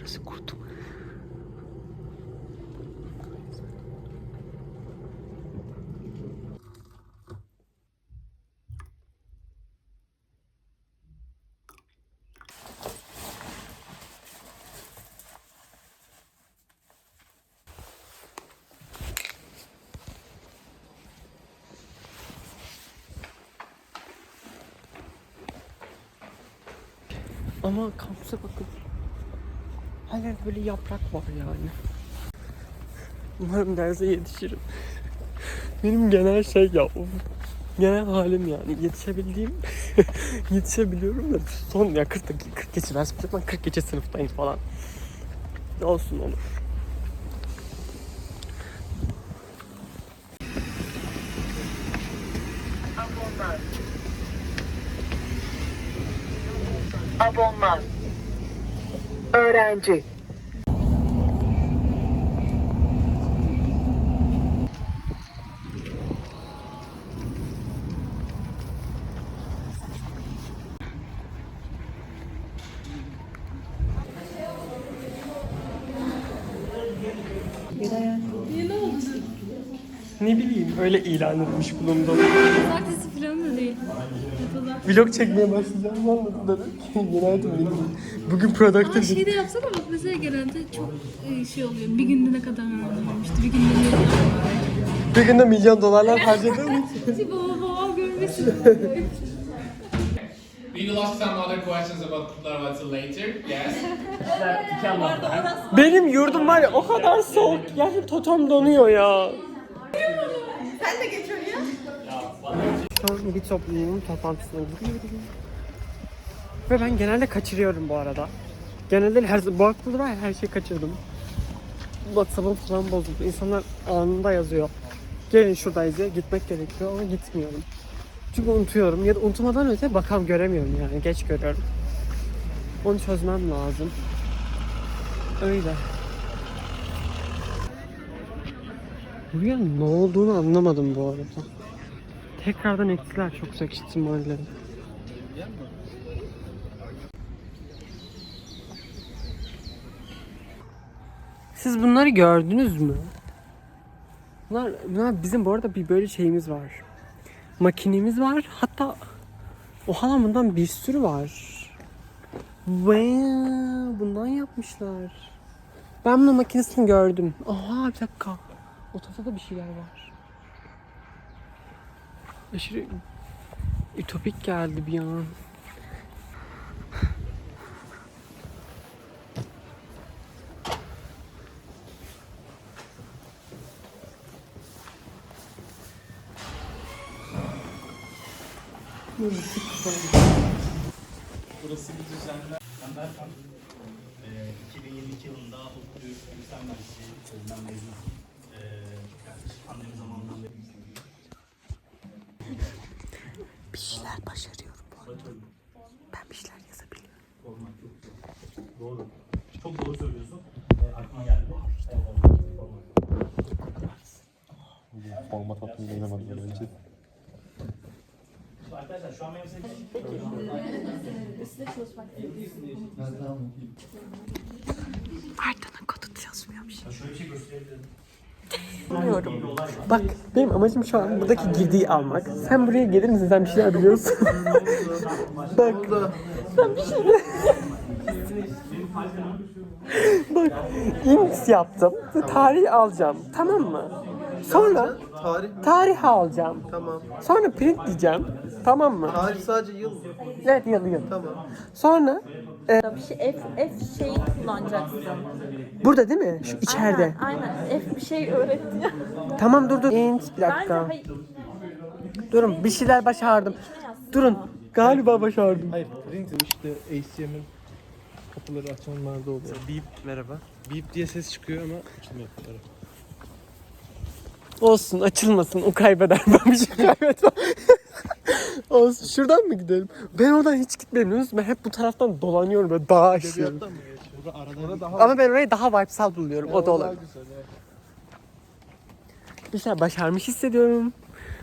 burası kurt. Ama kampüse bakın. Her böyle yaprak var yani. Umarım derse yetişirim. Benim genel şey ya. Genel halim yani. Yetişebildiğim yetişebiliyorum da son ya 40 dakika 40 geçe ders ben 40 geçe sınıftayım falan. Olsun olur. Abonman. Öğrenci. Ne bileyim öyle ilan etmiş bulundum. Değil. Vlog çekmeye başlayacağım anladılar. Günaydın benim. Bugün Ama productive şey de yapsak ama mesela genelde çok e, şey oluyor. Bir günde ne kadar harcamıştı, bir günde ne kadar harcamıştı. bir günde milyon dolarlar harcadığım için. Şey babam babam görmesin. We lost some other questions about Kutlarvatı later. Yes. Benim yurdum var ya o kadar soğuk. Yani totem donuyor ya. Sen de geç oraya. Şu bir topluluğun toplantısına gidiyorum. Ve ben genelde kaçırıyorum bu arada. Genelde her bu hafta var her şeyi kaçırdım. WhatsApp'ım falan bozuldu. İnsanlar anında yazıyor. Gelin şuradayız diye gitmek gerekiyor ama gitmiyorum. Çünkü unutuyorum ya da unutmadan öte bakalım göremiyorum yani geç görüyorum. Onu çözmem lazım. Öyle. Buraya ne olduğunu anlamadım bu arada. Tekrardan ettiler çok yüksek ihtimalle. Siz bunları gördünüz mü? Bunlar, bunlar bizim bu arada bir böyle şeyimiz var. Makinemiz var. Hatta o hala bundan bir sürü var. Ve bundan yapmışlar. Ben bunun makinesini gördüm. Aha bir dakika. O tarafta da bir şeyler var. Aşırı ütopik geldi bir an. Burası bir düzenler. Ben Berkan. Ee, 2022 yılında Hukuk Yüksel Mühendisliği bölümünden mezunum. Ee, pandemi zamanından beri. Şeyler başarıyorum bu arada. Ben bir şeyler yazabiliyorum. Olmak çok zor. Doğru. Çok doğru söylüyorsun. Ee, aklıma geldi. Format atmayı denemedim önce. Arkadaşlar şu an benim size Arda'nın kodu yazmıyormuş. şöyle bir şey gösterebilirim. Bilmiyorum. Bak benim amacım şu an buradaki girdiği almak. Sen buraya gelir misin? Sen bir şeyler biliyorsun. Bak. Sen bir şeyler... Bak. Index yaptım. Tarih alacağım. Tamam mı? Sonra Tarih tarih alacağım. tamam. Sonra print diyeceğim. Tamam mı? Tarih sadece yıl mı? Evet yıl yıl. Tamam. Sonra Bir şey F, F şeyi kullanacaksın. burada değil mi? Şu içeride. Aynen, aynen. F bir şey öğretti ya. Tamam dur dur. Int bir dakika. Durun bir şeyler başardım. Durun. Galiba başardım. Hayır, print işte ACM'in kapıları açanlarda oluyor. Beep merhaba. Beep diye ses çıkıyor ama açılmıyor kapıları. Olsun açılmasın o kaybeder ben bir şey kaybetmem. Olsun şuradan mı gidelim? Ben oradan hiç biliyor musun? Ben hep bu taraftan dolanıyorum böyle dağ aşıyorum. Edebiyattan mı geçiyor? Burada arada Orada daha Ama ben orayı daha vibesal buluyorum o da daha olabilir. güzel. evet. Bir şeyler başarmış hissediyorum.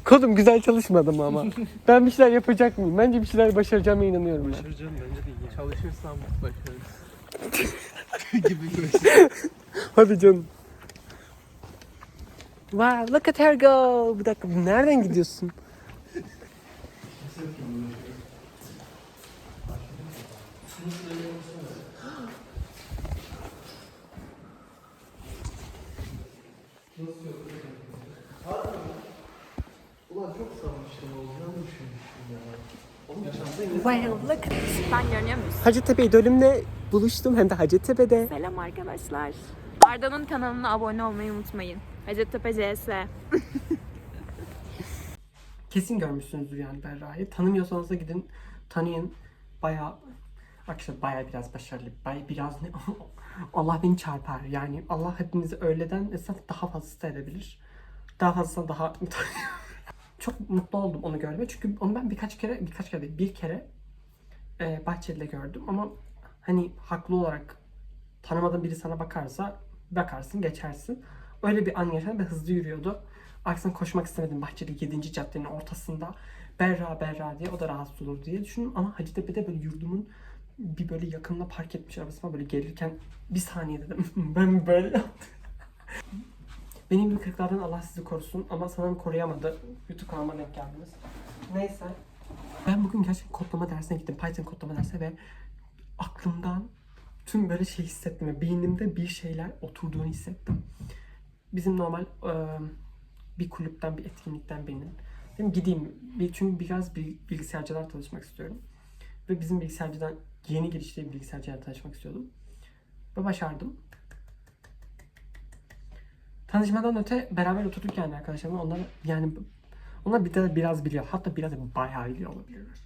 Kodum güzel çalışmadım ama. ben bir şeyler yapacak mıyım? Bence bir şeyler başaracağıma inanıyorum ben. Başaracağım bence de iyi. Çalışırsan başarırsın. gibi göster. Hadi canım. Wow, look at her go. Bir dakika, nereden gidiyorsun? Ulan çok sanmıştım oğlum. Ne düşünmüştüm ya. Well, look. Ben görünüyor muyuz? Hacettepe idolümle buluştum hem de Hacettepe'de. Selam arkadaşlar. Arda'nın kanalına abone olmayı unutmayın. Hacettepe CS. Kesin görmüşsünüzdür yani Berra'yı. Tanımıyorsanız da gidin tanıyın. Bayağı Arkadaşlar bayağı biraz başarılı. Bayağı biraz ne? Allah beni çarpar. Yani Allah hepimizi öyleden esnaf daha fazlası da edebilir. Daha fazla daha çok mutlu oldum onu görmeye. Çünkü onu ben birkaç kere, birkaç kere değil, bir kere e, Bahçeli'de gördüm. Ama hani haklı olarak tanımadığın biri sana bakarsa bakarsın, geçersin. Öyle bir an yaşadım ve hızlı yürüyordu. Aksine koşmak istemedim Bahçeli 7. caddenin ortasında. Berra Berra diye o da rahatsız olur diye düşündüm. Ama Hacettepe'de böyle yurdumun bir böyle yakınına park etmiş arabasına böyle gelirken bir saniye dedim. ben böyle. Benim gibi kırıklardan Allah sizi korusun ama sanırım koruyamadı. YouTube kanalıma denk geldiniz. Neyse. Ben bugün gerçekten kodlama dersine gittim. Python kodlama dersine ve aklımdan tüm böyle şey hissettim. Beynimde bir şeyler oturduğunu hissettim. Bizim normal e, bir kulüpten, bir etkinlikten benim. Dedim gideyim. Çünkü biraz bir bilgisayarcılar tanışmak istiyorum. Ve bizim bilgisayarcıdan yeni geliştiği bir bilgisayarcılarla tanışmak istiyordum. Ve başardım. Tanışmadan öte beraber oturduk yani arkadaşlarımla. Onlar yani onlar bir de biraz biliyor. Hatta biraz bayağı biliyor olabilirler.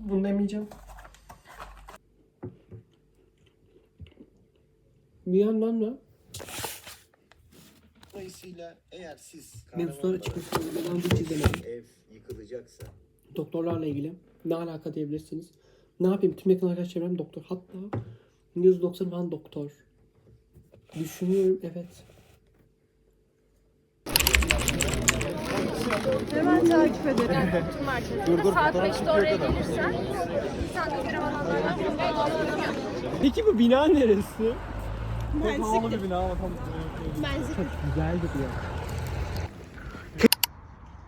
Bunu demeyeceğim. Bir yandan da Dolayısıyla eğer siz mevzulara çıkmış olan bir çizelim. ev yıkılacaksa Doktorlarla ilgili ne alaka diyebilirsiniz. Ne yapayım? Tüm yakın arkadaş çevrem doktor. Hatta %90 falan doktor. Düşünüyorum evet. Hemen takip ederim. Saat 5'te oraya gelirsen sen de görev alanlarından Peki bu bina neresi? Ben pahalı bir bina ama tam Çok güzel gidiyor.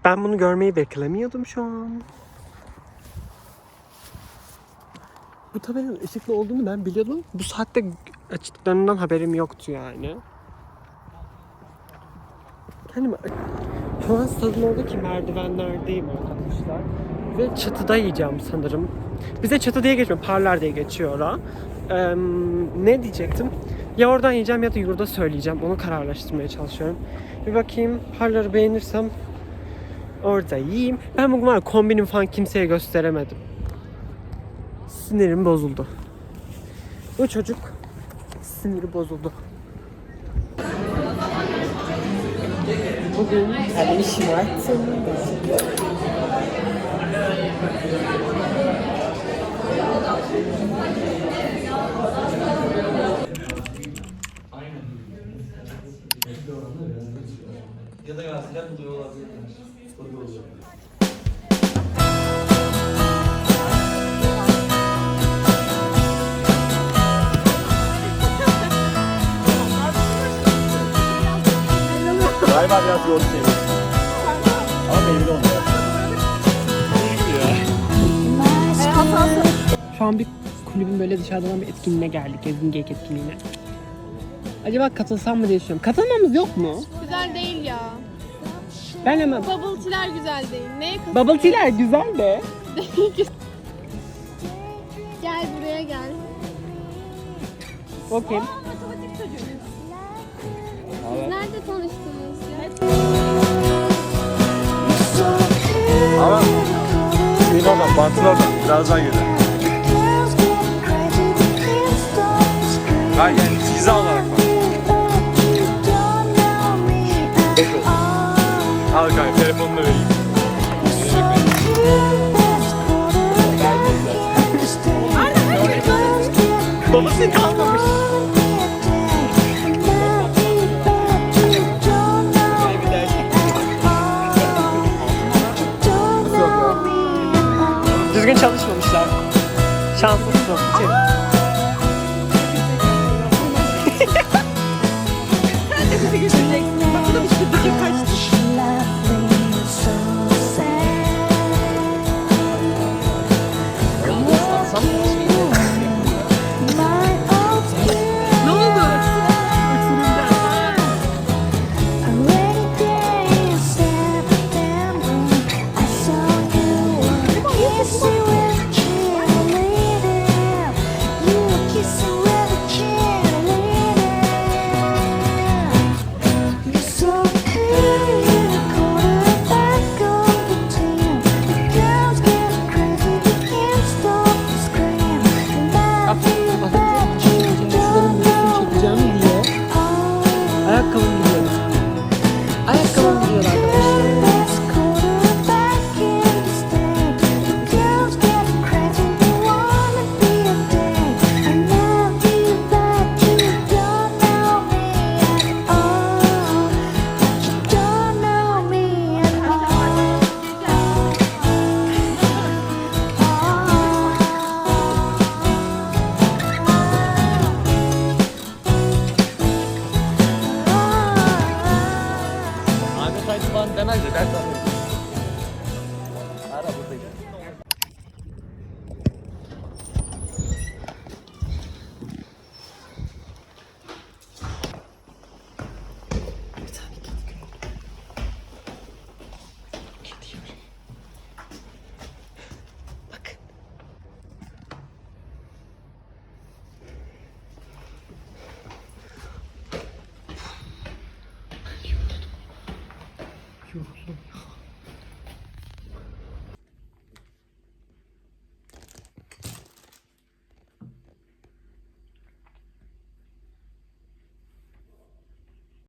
Ben bunu görmeyi beklemiyordum şu an. Bu tabelanın ışıklı olduğunu ben biliyordum. Bu saatte açtıklarından haberim yoktu yani. Kendimi... Şu an stadın oradaki merdivenlerdeyim arkadaşlar. Ve çatıda yiyeceğim sanırım. Bize çatı diye geçmiyor, parlar diye geçiyor ora. Eee, ne diyecektim? Ya oradan yiyeceğim ya da yurda söyleyeceğim. Onu kararlaştırmaya çalışıyorum. Bir bakayım parları beğenirsem orada yiyeyim. Ben bugün var ya, kombinimi falan kimseye gösteremedim. Sinirim bozuldu. Bu çocuk siniri bozuldu. Bugün kendimi şımarttım. Biraz yoğun şey. Ama belli olmuyor. Şu an bir kulübün böyle dışarıdan bir etkinliğine geldik. Gezgin Geyik etkinliğine. Acaba katılsam mı diye düşünüyorum. Katılmamız yok mu? Güzel değil ya. Ben hemen... Bubble tea'ler güzel değil. Neye kız? Bubble tea'ler güzel de. Gel buraya gel. Okey. Siz nerede tanıştınız? Ama şeyin oradan, bantın oradan. Birazdan gelir. Ben yani tize olarak bak. you should take